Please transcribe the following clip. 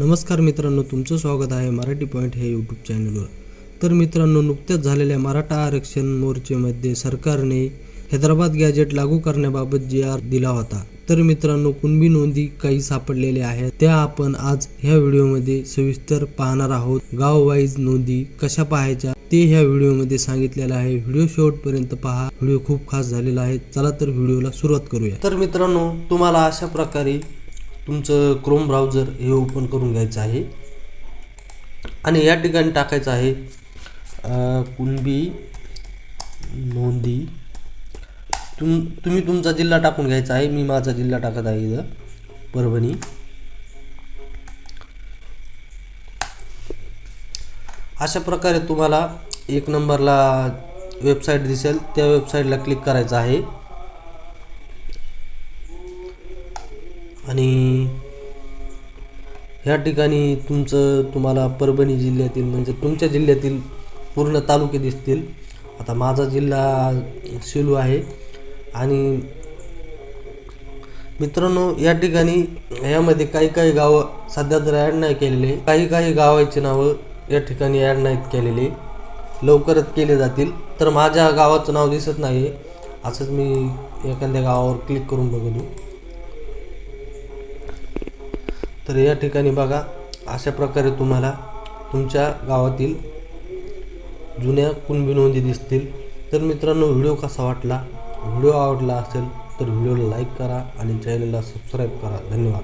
नमस्कार मित्रांनो तुमचं स्वागत आहे मराठी पॉईंट हे यूट्यूब चॅनलवर. तर मित्रांनो नुकत्याच झालेल्या मराठा आरक्षण मोर्चेमध्ये सरकारने हैदराबाद गॅजेट लागू करण्याबाबत जी आर दिला होता. तर मित्रांनो कुणबी नोंदी काही सापडलेल्या आहेत त्या आपण आज ह्या व्हिडिओमध्ये सविस्तर पाहणार आहोत. गाव वाईज नोंदी कशा पाहायच्या ते ह्या व्हिडिओमध्ये सांगितलेलं आहे. व्हिडिओ शेवटपर्यंत पहा. व्हिडिओ खूप खास झालेला आहे. चला तर व्हिडिओला सुरुवात करूया. तर मित्रांनो तुम्हाला अशा प्रकारे तुमचं क्रोम ब्राउझर हे ओपन करून घ्यायचं आहे. आणि या ठिकाणी टाकायचं आहे कुणबी नोंदी. तुम तुम्ही तुमचा जिल्हा टाकून घ्यायचा आहे मी माझा जिल्हा टाकत आहे इथं परभणी. अशा प्रकारे तुम्हाला एक नंबरला वेबसाईट दिसेल त्या वेबसाईटला क्लिक करायचं आहे. आणि ह्या ठिकाणी तुमचं तुम्हाला परभणी जिल्ह्यातील म्हणजे तुमच्या जिल्ह्यातील पूर्ण तालुके दिसतील. आता माझा जिल्हा सेलू आहे. आणि मित्रांनो या ठिकाणी यामध्ये काही काही गावं सध्या तर ॲड नाही केलेले. काही काही गावाची नावं या ठिकाणी ॲड नाहीत केलेले. लवकरच केले जातील. तर माझ्या गावाचं नाव दिसत नाही असंच मी एखाद्या गावावर क्लिक करून बघतो. तर या ठिकाणी बघा अशा प्रकारे तुम्हाला तुमच्या गावातील जुन्या कुणबी नोंदी दिसतील. तर मित्रांनो व्हिडिओ कसा वाटला? व्हिडिओ आवडला असेल तर व्हिडिओला लाईक करा आणि चॅनलला सबस्क्राईब करा. धन्यवाद.